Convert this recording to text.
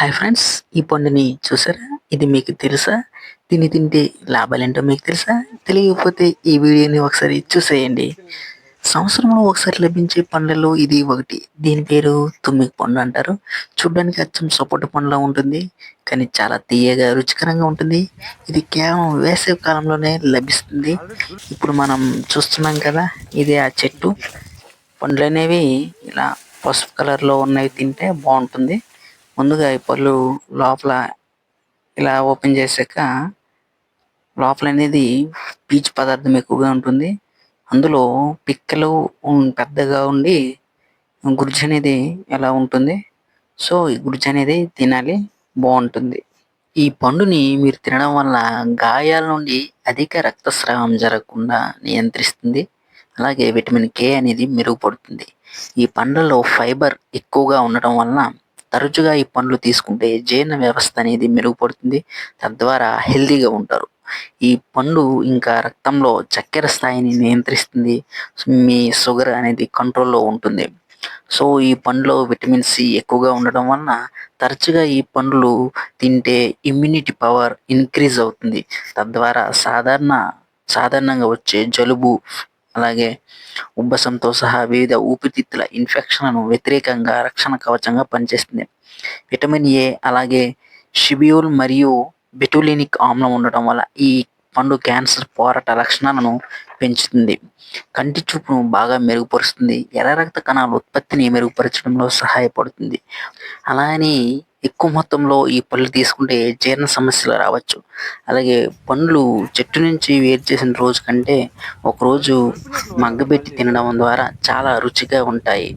Hi friends ఈ పండుని చూసారా? ఇది మీకు తెలుసా? దీన్ని తింటే లాభాలేంటో మీకు తెలుసా? తెలియకపోతే ఈ వీడియోని ఒకసారి చూసేయండి. సంవత్సరంలో ఒకసారి లభించే పండ్లలో ఇది ఒకటి. దీని పేరు తుమ్మికి పండు అంటారు. చూడ్డానికి అచ్చం సపోటా పండులా ఉంటుంది. కానీ చాలా తీయగా రుచికరంగా ఉంటుంది. ఇది కేవలం వేసవి కాలంలోనే లభిస్తుంది. ఇప్పుడు మనం చూస్తున్నాం కదా ఇది ఆ చెట్టు. పండ్లు అనేవి ఇలా పసుపు కలర్లో ఉన్నవి తింటే బాగుంటుంది. ముందుగా ఈ పళ్ళు లోపల ఇలా ఓపెన్ చేశాక లోపల అనేది పీచు పదార్థం ఎక్కువగా ఉంటుంది. అందులో పిక్కలు పెద్దగా ఉండి గుజ్జు అనేది ఎలా ఉంటుంది? సో ఈ గుజ్జు అనేది తినాలి బాగుంటుంది. ఈ పండుని మీరు తినడం వల్ల గాయాల నుండి అధిక రక్తస్రావం జరగకుండా నియంత్రిస్తుంది. అలాగే విటమిన్ కే అనేది మెరుగుపడుతుంది. ఈ పండ్లలో ఫైబర్ ఎక్కువగా ఉండటం వలన తరచుగా ఈ పండ్లు తీసుకుంటే జీర్ణ వ్యవస్థ అనేది మెరుగుపడుతుంది. తద్వారా హెల్తీగా ఉంటారు. ఈ పండు ఇంకా రక్తంలో చక్కెర స్థాయిని నియంత్రిస్తుంది. మీ షుగర్ అనేది కంట్రోల్లో ఉంటుంది. సో ఈ పండులో విటమిన్ సి ఎక్కువగా ఉండడం వలన తరచుగా ఈ పండ్లు తింటే ఇమ్యూనిటీ పవర్ ఇంక్రీజ్ అవుతుంది. తద్వారా సాధారణ సాధారణంగా వచ్చే జలుబు అలాగే ఉబ్బసంతో సహా వివిధ ఊపిరితిత్తుల ఇన్ఫెక్షన్లను వ్యతిరేకంగా రక్షణ కవచంగా పనిచేస్తుంది. విటమిన్ ఏ అలాగే షిబ్యూల్ మరియు బెటులినిక్ ఆమ్లం ఉండటం వల్ల ఈ పండు క్యాన్సర్ పోరాట లక్షణాలను పెంచుతుంది. కంటి చూపును బాగా మెరుగుపరుస్తుంది. ఎర్ర రక్త కణాల ఉత్పత్తిని మెరుగుపరచడంలో సహాయపడుతుంది. అలానే ఎక్కువ మొత్తంలో ఈ పళ్ళు తీసుకుంటే జీర్ణ సమస్యలు రావచ్చు. అలాగే పండ్లు చెట్టు నుంచి వేరు చేసిన రోజు కంటే ఒకరోజు మగ్గబెట్టి తినడం ద్వారా చాలా రుచిగా ఉంటాయి.